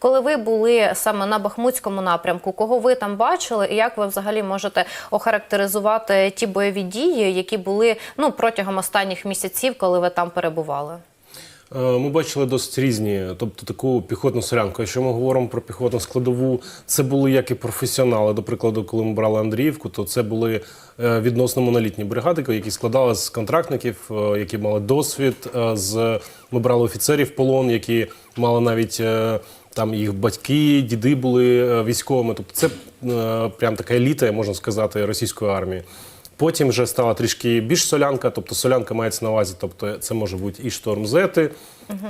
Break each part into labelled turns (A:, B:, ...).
A: Коли ви були саме на Бахмутському напрямку, кого ви там бачили, і як ви взагалі можете охарактеризувати ті бойові дії, які були ну протягом останніх місяців, коли ви там перебували?
B: Е, Ми бачили досить різні, тобто таку піхотну солянку. Якщо ми говоримо про піхотну складову, це були як і професіонали. До прикладу, коли ми брали Андріївку, то це були е, відносно монолітні бригади, які складалися з контрактників, е, які мали досвід. З ми брали офіцерів полон, які мали навіть там їх батьки, діди були е, військовими. Тобто, це е, прям така еліта, можна сказати, російської армії. Потім вже стала трішки більш солянка, тобто солянка мається на увазі, тобто це може бути і штормзети,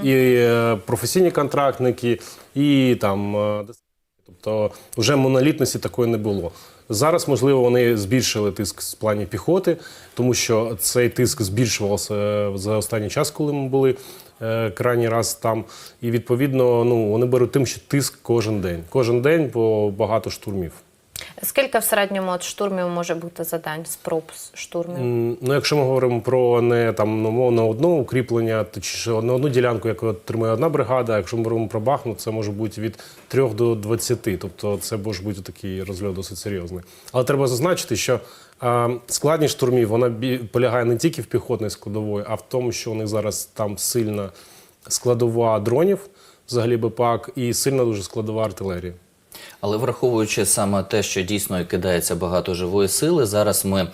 B: і е, професійні контрактники, і там. Тобто вже монолітності такої не було. Зараз, можливо, вони збільшили тиск з плані піхоти, тому що цей тиск збільшувався за останній час, коли ми були крайній раз там. І відповідно ну, вони беруть тим, що тиск кожен день. Кожен день по багато штурмів.
A: Скільки в середньому от штурмів може бути за день? Спроб штурмів?
B: Ну, якщо ми говоримо про не там ну, на одне укріплення, то чи на одну ділянку, яку отримує одна бригада, якщо ми говоримо про Бахмут, це може бути від 3 до 20. Тобто це може бути такий розльот досить серйозний. Але треба зазначити, що е, складність штурмів вона полягає не тільки в піхотній складової, а в тому, що у них зараз там сильна складова дронів, взагалі БПАК, і сильна дуже складова артилерії.
C: Але враховуючи саме те, що дійсно кидається багато живої сили, зараз ми е,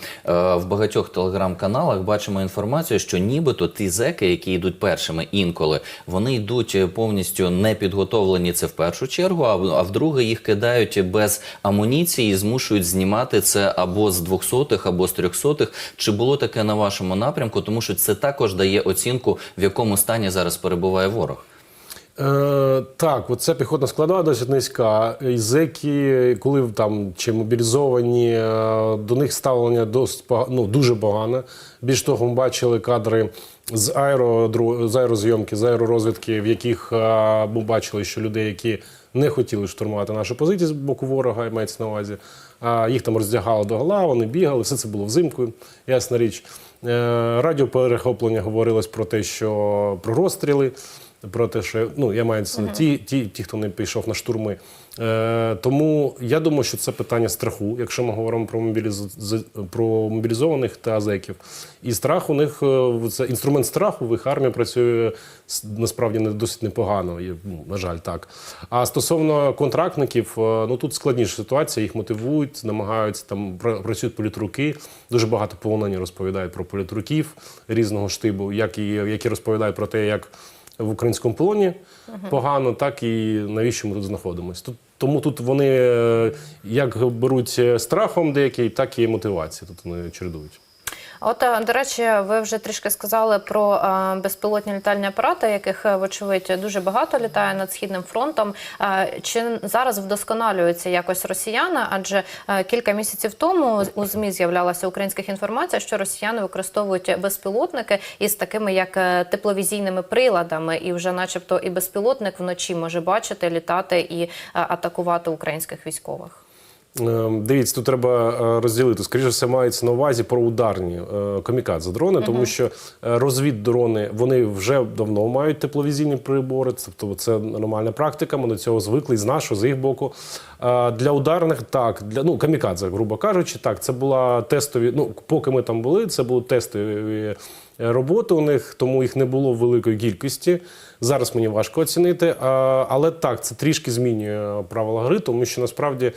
C: в багатьох телеграм-каналах бачимо інформацію, що нібито ті зеки, які йдуть першими інколи, вони йдуть повністю не підготовлені. Це в першу чергу, а а вдруге їх кидають без амуніції і змушують знімати це або з двохсотих, або з трьохсотих. Чи було таке на вашому напрямку? Тому що це також дає оцінку, в якому стані зараз перебуває ворог.
B: Е, так, оця піхотна складова досить низька. І Зеки, коли там чи мобілізовані, е, до них ставлення досить ну, дуже погане. Більш того, ми бачили кадри з, аеродру, з аерозйомки, з аеророзвідки, в яких е, ми бачили, що людей, які не хотіли штурмувати наші позиції з боку ворога, мається на увазі, а їх там роздягали до гола, вони бігали, все це було взимку, ясна річ. Е, Радіоперехоплення говорилось про те, що про розстріли про те, що ну я маю на увазі ті, ті, ті, хто не пішов на штурми. Е, тому я думаю, що це питання страху, якщо ми говоримо про мобіліз... про мобілізованих та зеків. І страх у них е, це інструмент страху в їх армії працює насправді не досить непогано. є, ну, на жаль, так. А стосовно контрактників, е, ну тут складніша ситуація, їх мотивують, намагаються там працюють політруки. Дуже багато полонені розповідають про політруків різного штибу, як і які розповідають про те, як в українському полоні погано, так і навіщо ми тут знаходимося. Тут, тому тут вони е, як беруть страхом деякий, так і мотивацію. Тут вони чередують.
A: От, е, до речі, ви вже трішки сказали про е, безпілотні літальні апарати, яких, е, вочевидь, дуже багато літає над східним фронтом. Чи зараз вдосконалюються якось росіяни? Адже кілька місяців тому у змі з'являлася українських інформація, що росіяни використовують безпілотники із такими як тепловізійними приладами, і вже, начебто, і безпілотник вночі може бачити, літати і атакувати українських військових.
B: Е, Дивіться, тут треба е, розділити. Скоріше все мається на увазі про ударні е, камікадзе дрони, тому що е, розвіддрони вони вже давно мають тепловізійні прибори. Тобто це нормальна практика. Ми до цього звикли з нашого, з їх боку. Для ударних так, для ну камікадзе, грубо кажучи, так це була тестові. Ну поки ми там були, це були тестові. Роботи у них, тому їх не було великої кількості. Зараз мені важко оцінити. Але так, це трішки змінює правила гри, тому що насправді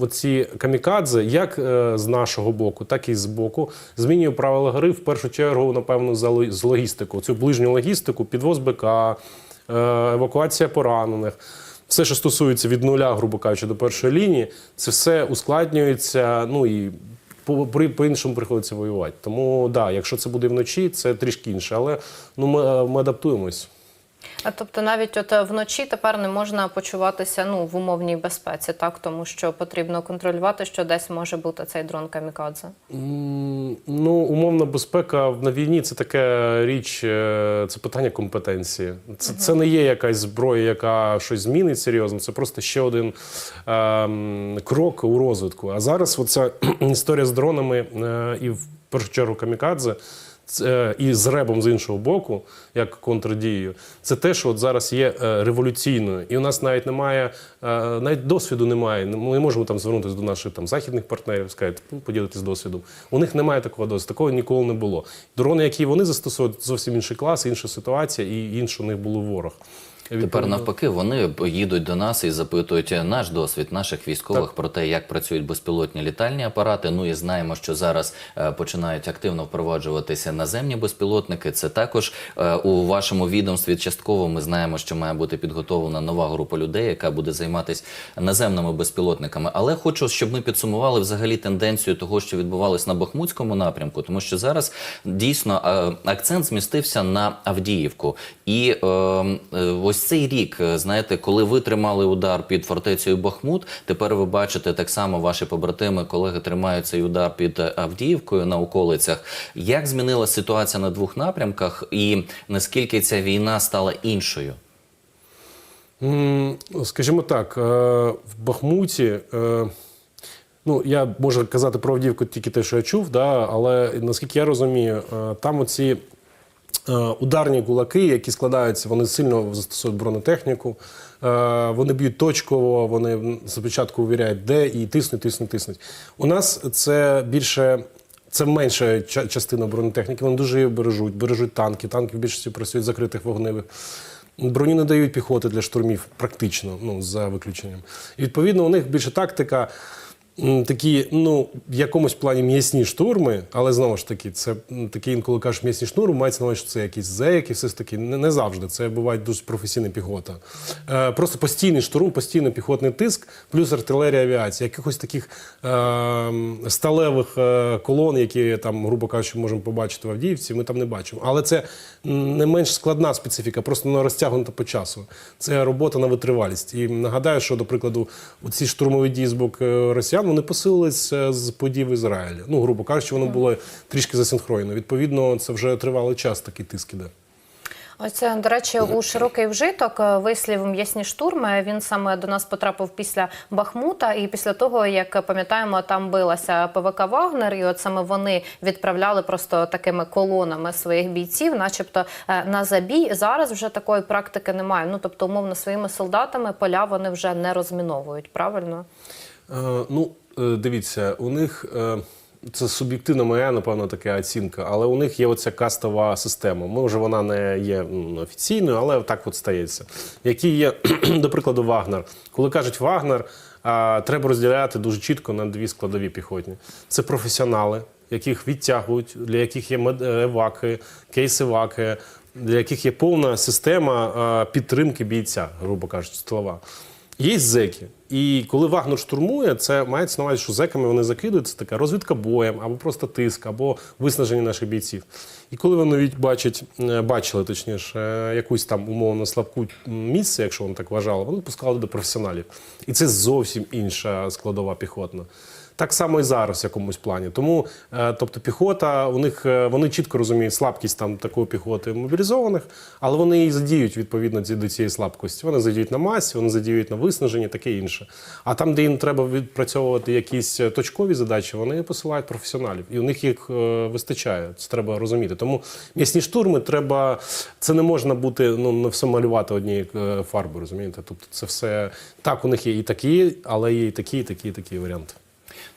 B: оці камікадзе, як е, з нашого боку, так і з боку, змінює правила гри в першу чергу, напевно, з логістику. Цю ближню логістику, підвоз БК, е, евакуація поранених. Все, що стосується від нуля, грубо кажучи, до першої лінії, це все ускладнюється. Ну і по, при- по-іншому приходиться воювати. Тому да, якщо це буде вночі, це трішки інше. Але ну ми, ми адаптуємось.
A: А тобто навіть от е, вночі тепер не можна почуватися ну в умовній безпеці, так тому що потрібно контролювати, що десь може бути цей дрон камікадзе.
B: Ну, умовна безпека на війні це таке річ, е, це питання компетенції. Це, це не є якась зброя, яка щось змінить серйозно. Це просто ще один ем, крок у розвитку. А зараз оця історія з дронами е, і в першу чергу камікадзе. Це, і з ребом з іншого боку, як контрдією, це те, що от зараз є е, революційною. І у нас навіть немає, е, навіть досвіду немає. Ми можемо там звернутися до наших там західних партнерів, сказати, поділитися досвідом. У них немає такого досвіду, такого ніколи не було. Дрони, які вони застосовують, зовсім інший клас, інша ситуація, і інший у них був ворог.
C: Тепер навпаки, вони їдуть до нас і запитують наш досвід наших військових
B: Так.
C: про те, як працюють безпілотні літальні апарати. Ну і знаємо, що зараз е, починають активно впроваджуватися наземні безпілотники. Це також е, у вашому відомстві частково. Ми знаємо, що має бути підготовлена нова група людей, яка буде займатися наземними безпілотниками. Але хочу, щоб ми підсумували взагалі тенденцію того, що відбувалось на Бахмутському напрямку, тому що зараз дійсно е, акцент змістився на Авдіївку. І е, е, ось цей рік, е, знаєте, коли ви тримали удар під фортецею Бахмут, тепер ви бачите так само ваші побратими, колеги тримають цей удар під е, Авдіївкою на околицях. Як змінилася ситуація на двох напрямках, і наскільки ця війна стала іншою?
B: Скажімо так, е, в Бахмуті. Ну, я можу казати про Авдіївку тільки те, що я чув, да, але наскільки я розумію, там оці ударні кулаки, які складаються, вони сильно застосовують бронетехніку, е, вони б'ють точково, вони спочатку увіряють, де і тиснуть, тиснуть, тиснуть. У нас це більше. Це менша частина бронетехніки. Вони дуже її бережуть, бережуть танки. Танки в більшості працюють закритих вогневих. Броню не дають піхоти для штурмів, практично, ну за виключенням. І відповідно у них більше тактика. Такі, ну, в якомусь плані м'ясні штурми, але знову ж таки, це такі інколи кажуть м'ясні штурми, мається на увазі, що це якісь зеки, все ж таки. Не, не завжди. Це буває дуже професійна піхота. Е, просто постійний штурм, постійний піхотний тиск, плюс артилерія авіація. Якихось таких е, сталевих е, колон, які там, грубо кажучи, можемо побачити в Авдіївці, ми там не бачимо. Але це не менш складна специфіка, просто вона розтягнута по часу. Це робота на витривалість. І нагадаю, що, до прикладу, ці штурмові дії з боку е, росіян вони посилились е, з подій в Ізраїлі. Ну, грубо кажучи, воно було трішки засинхронено. Відповідно, це вже тривалий час такий тиск іде.
A: Ось, до речі, у широкий вжиток е, вислів м'ясні штурми. Він саме до нас потрапив після Бахмута, і після того, як пам'ятаємо, там билася ПВК Вагнер, і от саме вони відправляли просто такими колонами своїх бійців, начебто е, на забій. Зараз вже такої практики немає. Ну тобто, умовно, своїми солдатами поля вони вже не розміновують. Правильно?
B: Е, ну, е, дивіться, у них е, це суб'єктивна моя, напевно, така оцінка, але у них є оця кастова система. Може, вона не є офіційною, але так от стається. Які є, до прикладу, Вагнер. Коли кажуть Вагнер, треба розділяти дуже чітко на дві складові піхотні. Це професіонали, яких відтягують, для яких є еваки, кейс-еваки, для яких є повна система підтримки бійця, грубо кажучи, слова. Є зеки. І коли Вагнер штурмує, це мається на увазі, що зеками вони закидують, це така розвідка боєм, або просто тиск, або виснаження наших бійців. І коли вони бачать, е, бачили точніше, е, якусь там умовно слабку місце, якщо вони так вважали, вони пускали до професіоналів. І це зовсім інша складова піхотна. Так само і зараз в якомусь плані. Тому, е, тобто, піхота, у них е, вони чітко розуміють слабкість там такої піхоти мобілізованих, але вони і задіють відповідно до цієї слабкості. Вони задіють на масі, вони задіють на виснаженні, таке інше. А там, де їм треба відпрацьовувати якісь е, точкові задачі, вони посилають професіоналів, і у них їх вистачає. Це треба розуміти. Тому м'ясні штурми треба. Це не можна бути ну не все малювати однією фарбою, розумієте? Тобто, це все так. У них є і такі, але є і такі, і такі, і такі варіанти.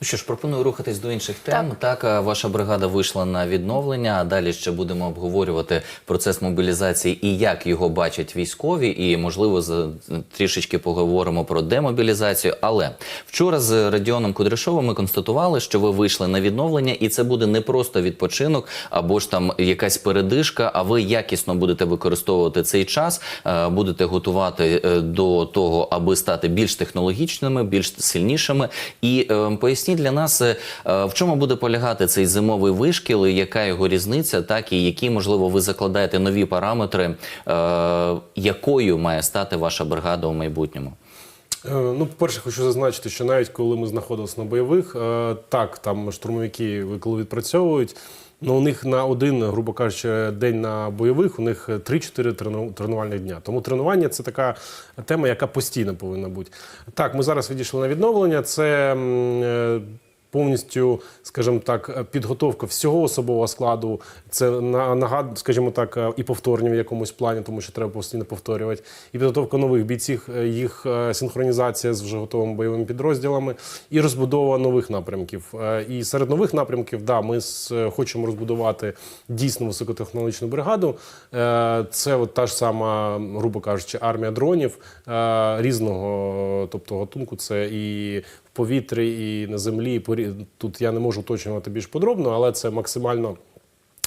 C: Ну що ж, пропоную рухатись до інших тем. Так, а ваша бригада вийшла на відновлення. А далі ще будемо обговорювати процес мобілізації і як його бачать військові. І можливо трішечки поговоримо про демобілізацію. Але вчора з Радіоном Кудряшовим ми констатували, що ви вийшли на відновлення, і це буде не просто відпочинок або ж там якась передишка. А ви якісно будете використовувати цей час, е, будете готувати е, до того, аби стати більш технологічними, більш сильнішими. І е, поясніть для нас, е, в чому буде полягати цей зимовий вишкіл, і яка його різниця, так і які, можливо, ви закладаєте нові параметри, е, якою має стати ваша бригада у майбутньому.
B: Е, Ну, по-перше, хочу зазначити, що навіть коли ми знаходилися на бойових, так, там штурмовики коли відпрацьовують, ну, у них на один, грубо кажучи, день на бойових, у них 3-4 трену- тренувальних дня. Тому тренування це така тема, яка постійно повинна бути. Так, ми зараз відійшли на відновлення. Це е, повністю, скажімо так, підготовка всього особового складу. Це на нагад, скажімо так, е, і повторні в якомусь плані, тому що треба постійно повторювати. І підготовка нових бійців, е, їх е, синхронізація з вже готовими бойовими підрозділами, і розбудова нових напрямків. Е, І серед нових напрямків, да, ми е, хочемо розбудувати дійсно високотехнологічну бригаду. Е, Це от та ж сама, грубо кажучи, армія дронів е, різного, тобто готунку. Це і повітрі, і на землі. Тут я не можу уточнювати більш подробно, але це максимально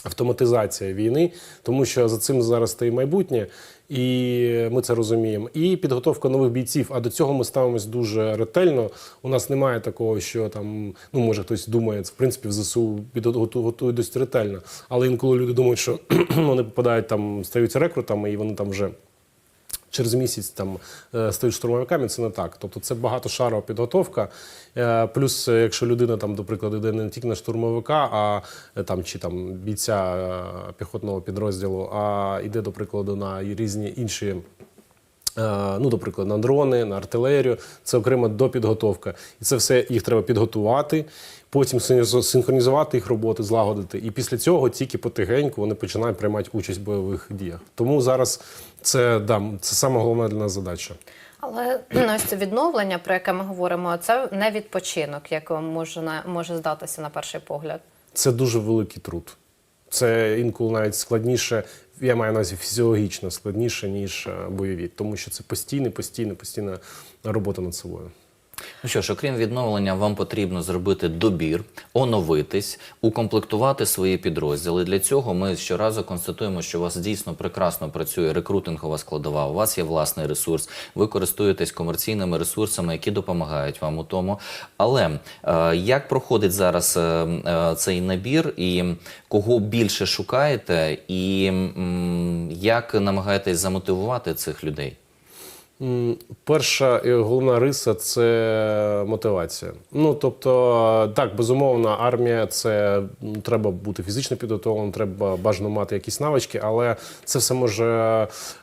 B: автоматизація війни, тому що за цим зараз стає майбутнє, і ми це розуміємо. І підготовка нових бійців. А до цього ми ставимось дуже ретельно. У нас немає такого, що там, ну може хтось думає, в принципі в ЗСУ підготу- готують досить ретельно. Але інколи люди думають, що вони попадають там, стаються рекрутами, і вони там вже через місяць там е, стають штурмовиками, це не так. Тобто це багатошарова підготовка. Е, Плюс, е, якщо людина там, до прикладу, йде не тільки на штурмовика, а там чи там бійця піхотного підрозділу, а йде, до прикладу, на різні інші. Е, Ну, до прикладу, на дрони, на артилерію, це окрема допідготовка. І це все їх треба підготувати, потім синхронізувати їх роботи, злагодити. І після цього тільки потихеньку вони починають приймати участь в бойових діях. Тому зараз це, да, це саме головна для нас задача.
A: Але ось це відновлення, про яке ми говоримо, це не відпочинок, як може, може здатися на перший погляд.
B: Це дуже великий труд. Це інколи навіть складніше, я маю на увазі фізіологічно складніше, ніж е, бойові, тому що це постійна, постійна, постійна робота над собою.
C: Ну що ж, окрім відновлення, вам потрібно зробити добір, оновитись, укомплектувати свої підрозділи. Для цього ми щоразу констатуємо, що у вас дійсно прекрасно працює рекрутингова складова. У вас є власний ресурс. Ви користуєтесь комерційними ресурсами, які допомагають вам у тому. Але е, як проходить зараз е, е, цей набір, і кого більше шукаєте, і м, як намагаєтесь замотивувати цих людей?
B: Перша і головна риса це мотивація. Ну тобто, так, безумовно, армія це треба бути фізично підготовленим, треба бажано мати якісь навички, але це все може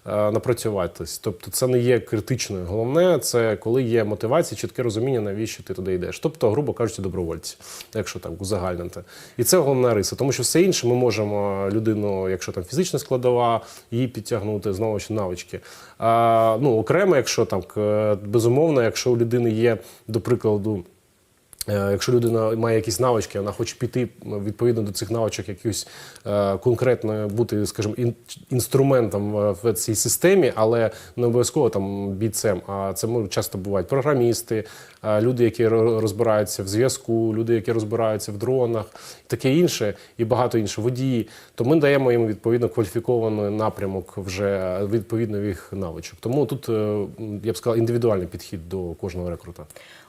B: е, напрацюватись. Тобто, це не є критичною. Головне, це коли є мотивація, чітке розуміння, навіщо ти туди йдеш. Тобто, грубо кажучи, добровольці, якщо так узагальнити. І це головна риса, тому що все інше ми можемо людину, якщо там фізична складова, її підтягнути знову ж навички. А, ну, окремо, якщо там безумовно, якщо у людини є, до прикладу. Е, Якщо людина має якісь навички, вона хоче піти відповідно до цих навичок, якусь е, конкретно бути, скажімо, ін, інструментом е, в цій системі, але не обов'язково там бійцем. А це можуть часто бувають програмісти, люди, які розбираються в зв'язку, люди, які розбираються в дронах, таке інше, і багато інше водії. То ми даємо їм відповідно кваліфікований напрямок вже відповідно їх навичок. Тому тут я б сказав індивідуальний підхід до кожного рекрута.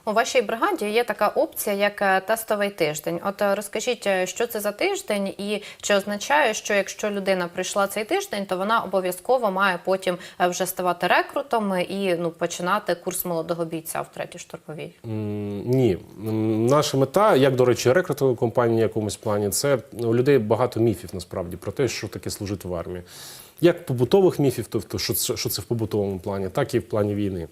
A: У вашій бригаді є така опція, як е, тестовий тиждень. От е, розкажіть, е, що це за тиждень, і чи означає, що якщо людина прийшла цей тиждень, то вона обов'язково має потім вже ставати рекрутом і ну починати курс молодого бійця в третій штурмовій?
B: Ні, наша мета, як до речі, рекрутової компанії в якомусь плані, це у людей багато міфів насправді про те, що таке служити в армії. Як побутових міфів, тобто що це, що це в побутовому плані, так і в плані війни.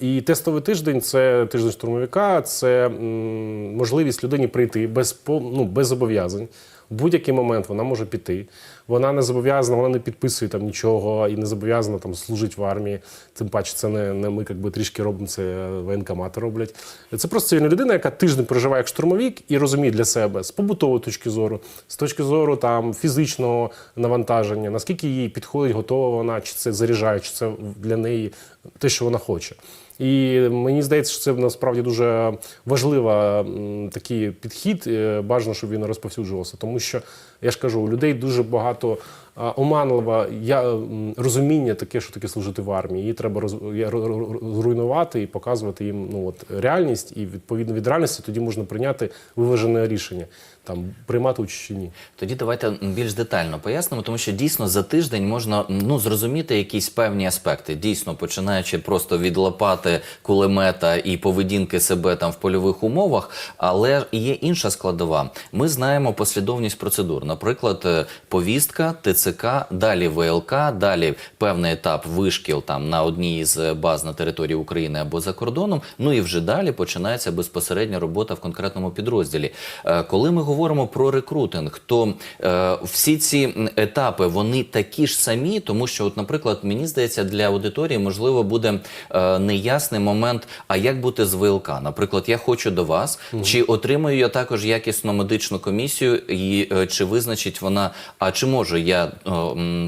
B: І тестовий тиждень це тиждень штурмовика, це можливість людині прийти без ну, без зобов'язань. В будь-який момент вона може піти. Вона не зобов'язана, вона не підписує там нічого і не зобов'язана там служити в армії. Тим паче, це не, не ми якби трішки робимо, це воєнкомати роблять. Це просто цивільна людина, яка тиждень проживає як штурмовик і розуміє для себе з побутової точки зору, з точки зору там фізичного навантаження, наскільки їй підходить, готова вона, чи це заряджає, чи це для неї те, що вона хоче. І мені здається, що це насправді дуже важливий такий підхід. е, Бажано, щоб він розповсюджувався. Тому що я ж кажу, у людей дуже багато а, оманливе я, розуміння таке, що таке служити в армії. Її треба роз, я- ро- ро- зруйнувати і показувати їм ну, от, реальність. І відповідно від реальності тоді можна прийняти виважене рішення, там приймати участь чи ні.
C: Тоді давайте більш детально пояснимо, тому що дійсно за тиждень можна ну зрозуміти якісь певні аспекти. Дійсно, починаючи просто від лопати кулемета і поведінки себе там в польових умовах, але є інша складова. Ми знаємо послідовність процедур. Наприклад, е, повістка, ТЦК, ТЦК, далі ВЛК, далі певний етап вишкіл там на одній з баз на території України або за кордоном. Ну і вже далі починається безпосередня робота в конкретному підрозділі. Е, Коли ми говоримо про рекрутинг, то е, всі ці етапи вони такі ж самі, тому що, от, наприклад, мені здається, для аудиторії можливо буде е, неясний момент. А як бути з ВЛК? Наприклад, я хочу до вас, чи отримую я також якісну медичну комісію, і чи визначить вона, а чи можу я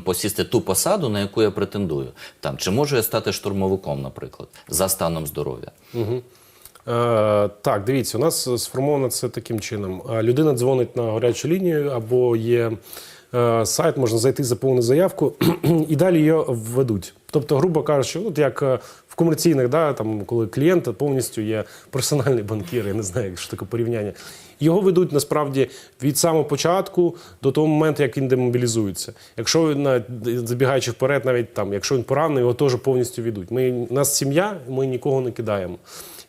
C: посісти ту посаду, на яку я претендую? Там чи можу я стати штурмовиком, наприклад, за станом здоров'я?
B: Е, так, дивіться, у нас сформовано це таким чином. Е, Людина дзвонить на гарячу лінію або є е, сайт, можна зайти, заповнити заявку, і далі її введуть. Тобто, грубо кажучи, от як е, комерційних, да, там, коли клієнт повністю є персональний банкір, я не знаю, що таке порівняння. Його ведуть насправді від самого початку до того моменту, як він демобілізується. Якщо він на- забігаючи вперед, навіть там, якщо він поранений, його теж повністю ведуть. Ми у нас сім'я, ми нікого не кидаємо.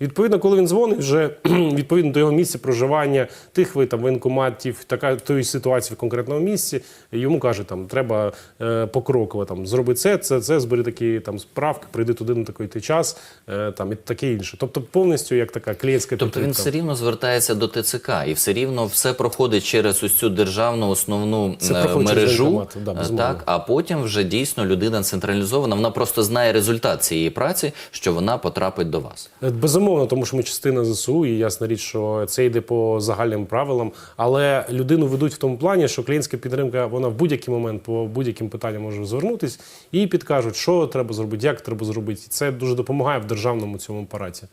B: Відповідно, коли він дзвонить, вже відповідно до його місця проживання, тих ви там воєнкоматів, така тої ситуації в конкретному місці, йому каже, там треба е, покроково там зроби це, це, це, збери такі там справки, прийди туди на такий ти час, е, там і таке інше. Тобто повністю як така клієнтська
C: Тобто він все рівно звертається до ТЦК, і все рівно все проходить через ось цю державну основну
B: Це
C: е, мережу.
B: да,
C: е, так, а потім вже дійсно людина централізована. Вона просто знає результат цієї праці, що вона потрапить до вас.
B: Е, Безумовно, тому що ми частина ЗСУ, і ясна річ, що це йде по загальним правилам. Але людину ведуть в тому плані, що клієнтська підтримка вона в будь-який момент по будь-яким питанням може звернутись і підкажуть, що треба зробити, як треба зробити. Це дуже допомагає в державному цьому апараті.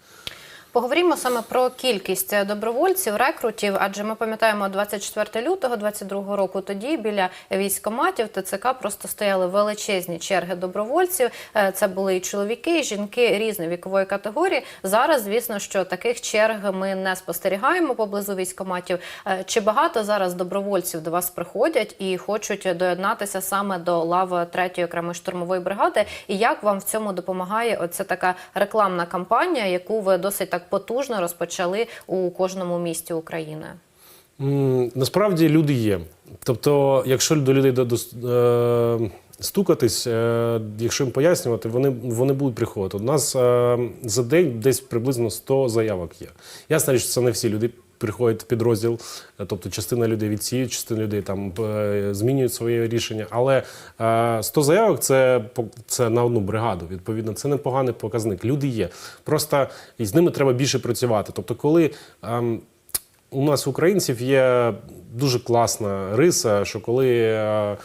A: Поговоримо саме про кількість добровольців, рекрутів, адже ми пам'ятаємо 24 лютого 22 року. Тоді біля військоматів ТЦК просто стояли величезні черги добровольців. Е, Це були і чоловіки, і жінки різної вікової категорії. Зараз, звісно, що таких черг ми не спостерігаємо поблизу військоматів. Е, Чи багато зараз добровольців до вас приходять і хочуть доєднатися саме до лав 3-ї окремої штурмової бригади? І як вам в цьому допомагає оця така рекламна кампанія, яку ви досить так потужно розпочали у кожному місті України?
B: Насправді люди є. Тобто, якщо до людей е, стукатись, е, якщо їм пояснювати, вони, вони будуть приходити. У нас е, за день десь приблизно 100 заявок є. Ясно, що це не всі люди. Приходять в підрозділ, е, тобто частина людей відсіють, частина людей там е, змінюють своє рішення. Але е, 100 заявок це, це на одну бригаду. Відповідно, це непоганий показник. Люди є. Просто і з ними треба більше працювати. Тобто, коли ем, у нас, українців, є дуже класна риса, що коли е,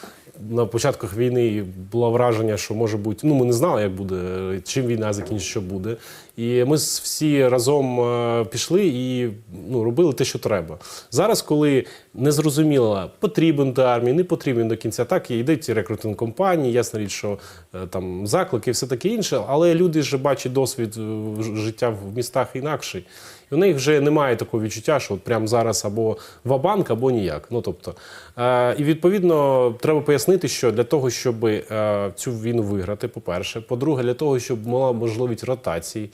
B: на початках війни було враження, що може бути, ну ми не знали, як буде, чим війна закінчиться, що буде. І ми всі разом е, пішли і ну, робили те, що треба. Зараз, коли не зрозуміло, потрібен до армії, не потрібен до кінця, так і йдуть рекрутинг компанії, ясна річ, що е, там заклики все таке інше, але люди ж бачать досвід е, життя в містах інакший. У них вже немає такого відчуття, що от прямо зараз або вабанк, або ніяк. Ну тобто, е, і відповідно треба пояснити, що для того, щоб е, цю війну виграти, по-перше, по-друге, для того, щоб була можливість ротації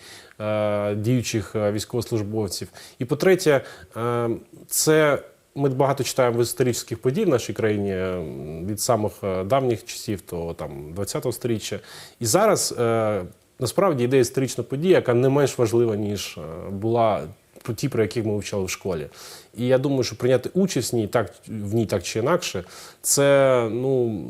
B: діючих е, військовослужбовців. І по-третє, е, це. Ми багато читаємо в історичних подій в нашій країні е, від самих е, давніх часів, то там 20-го сторіччя. І зараз е, насправді йде історична подія, яка не менш важлива, ніж е, була ті, про які ми вивчали в школі. І я думаю, що прийняти участь в ній так, в ній так чи інакше, це ну.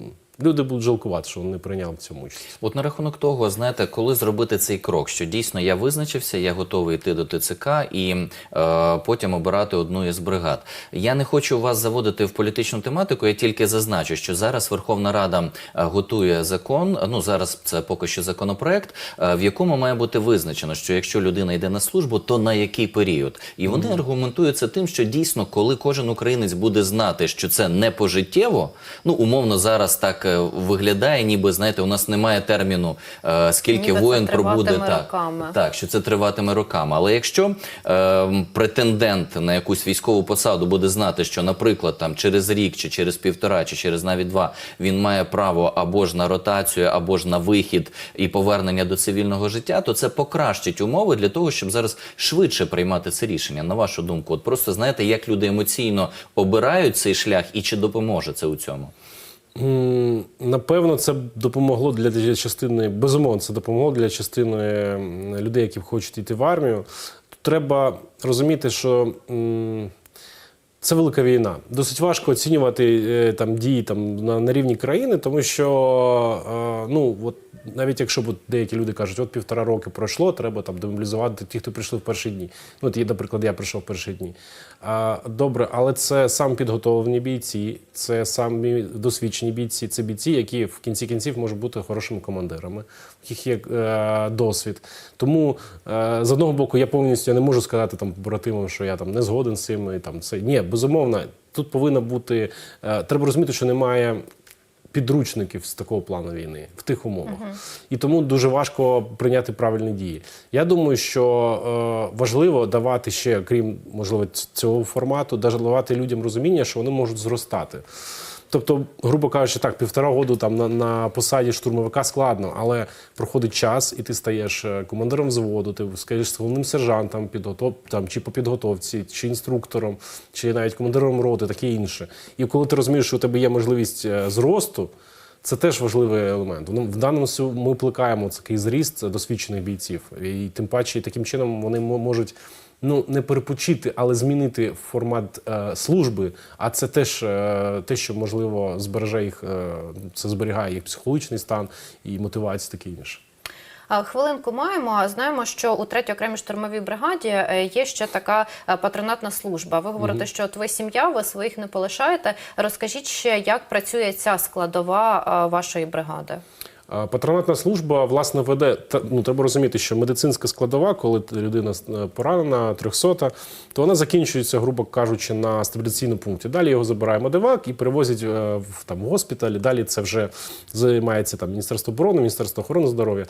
B: Люди будуть жалкувати, що вони не прийняли в цьому участь.
C: От на рахунок того, знаєте, коли зробити цей крок, що дійсно я визначився, я готовий йти до ТЦК і е, потім обирати одну із бригад. Я не хочу вас заводити в політичну тематику. Я тільки зазначу, що зараз Верховна Рада е, готує закон. Ну зараз це поки що законопроект, е, в якому має бути визначено, що якщо людина йде на службу, то на який період. І вони аргументують це тим, що дійсно, коли кожен українець буде знати, що це не пожиттєво, ну умовно зараз так виглядає, ніби знаєте, у нас немає терміну, е, скільки
A: Ніби це
C: пробуде так,
A: роками.
C: так, що це триватиме роками. Але якщо е, претендент на якусь військову посаду буде знати, що, наприклад, там через рік, чи через півтора, чи через навіть два він має право або ж на ротацію, або ж на вихід і повернення до цивільного життя, то це покращить умови для того, щоб зараз швидше приймати це рішення. На вашу думку, от просто знаєте, як люди емоційно обирають цей шлях, і чи допоможе це у цьому?
B: Напевно, це допомогло для для частини, безумовно, це допомогло для частини людей, які хочуть йти в армію. Тут треба розуміти, що це велика війна. Досить важко оцінювати е, там дії там на, на рівні країни, тому що е, ну от навіть якщо деякі люди кажуть, от півтора роки пройшло, треба там демобілізувати ті, хто прийшли в перші дні. Ну, от, наприклад, я прийшов в перші дні. А, добре, але це сам підготовлені бійці, це самі досвідчені бійці, це бійці, які в кінці кінців можуть бути хорошими командирами, в яких є е, досвід. Тому е, з одного боку, я повністю я не можу сказати там побратимам, що я там не згоден з цим. І, там це ні, безумовно, тут повинна бути. Е, треба розуміти, що немає. Підручників з такого плану війни в тих умовах, і тому дуже важко прийняти правильні дії. Я думаю, що е, важливо давати ще, крім можливо, цього формату, давати людям розуміння, що вони можуть зростати. Тобто, грубо кажучи, так, півтора року там на, на посаді штурмовика складно, але проходить час, і ти стаєш е, командиром взводу, ти скажеш головним сержантом, підготов, там, чи по підготовці, чи інструктором, чи навіть командиром роти, таке інше. І коли ти розумієш, що у тебе є можливість е, зросту, це теж важливий елемент. Ну, в даному ми плекаємо такий зріст досвідчених бійців. І тим паче таким чином вони мо- можуть ну не перепочити, але змінити формат е, служби. А це теж е, те, що можливо збереже їх, е, це зберігає їх психологічний стан і мотивацію, таке інше.
A: Хвилинку маємо. Знаємо, що у 3-й окремій штурмовій бригаді е, є ще така е, патронатна служба. Ви говорите, що от ви сім'я, ви своїх не полишаєте. Розкажіть ще, як працює ця складова е, вашої бригади?
B: Патронатна служба власне веде. Ну треба розуміти, що медицинська складова, коли людина е, поранена, 300, то вона закінчується, грубо кажучи, на стабіляційному пункті. Далі його забирає медивак і перевозять е, в там в госпіталі. Далі це вже займається там Міністерство оборони, Міністерство охорони здоров'я.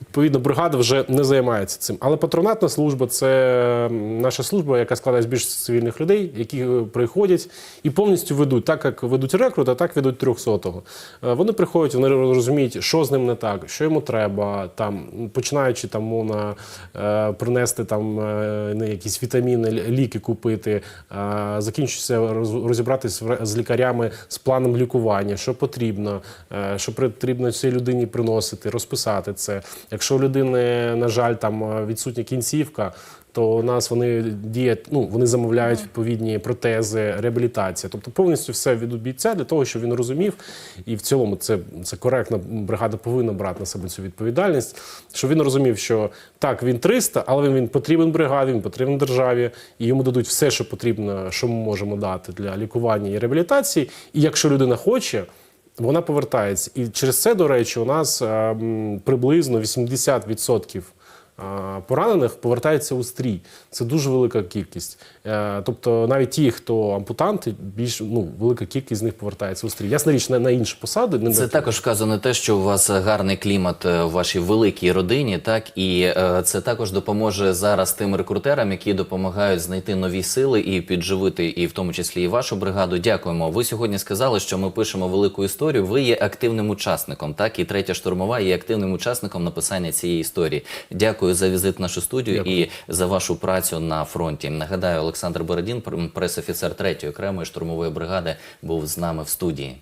B: Відповідно, бригада вже не займається цим. Але патронатна служба це наша служба, яка складається з більш цивільних людей, які е, приходять і повністю ведуть, так як ведуть рекрута, так ведуть 300-го. Е, Вони приходять, вони розуміють, що з ним не так, що йому треба, там починаючи там мовно е, принести там е, не якісь вітаміни, ліки купити, е, закінчується роз- розібратись в- з лікарями з планом лікування, що потрібно, що потрібно цій людині приносити, розписати це. Якщо у людини, на жаль, там відсутня кінцівка. То у нас вони діють, ну вони замовляють відповідні протези, реабілітація. Тобто повністю все від бійця для того, щоб він розумів, і в цілому це, це коректно. Бригада повинна брати на себе цю відповідальність, щоб він розумів, що так, він 300, але він, він потрібен бригаді, він потрібен державі, і йому дадуть все, що потрібно, що ми можемо дати для лікування і реабілітації. І якщо людина хоче. Вона повертається. І через це, до речі, у нас е, м, приблизно 80% а, поранених повертаються у стрій. Це дуже велика кількість. Е, Тобто навіть ті, хто ампутанти, більш ну, велика кількість з них повертається у стрій. Ясна річ, на, на інші посади не
C: Це також вказано те, що у вас гарний клімат е, в вашій великій родині, так і е, це також допоможе зараз тим рекрутерам, які допомагають знайти нові сили і підживити, і в тому числі і вашу бригаду. Дякуємо. Ви сьогодні сказали, що ми пишемо велику історію. Ви є активним учасником, так і третя штурмова є активним учасником написання цієї історії. Дякую за візит в нашу студію
B: Дякую.
C: і за вашу працю на фронті. Нагадаю, Олександр Бородін, пресофіцер третьої окремої штурмової бригади, був з нами в студії.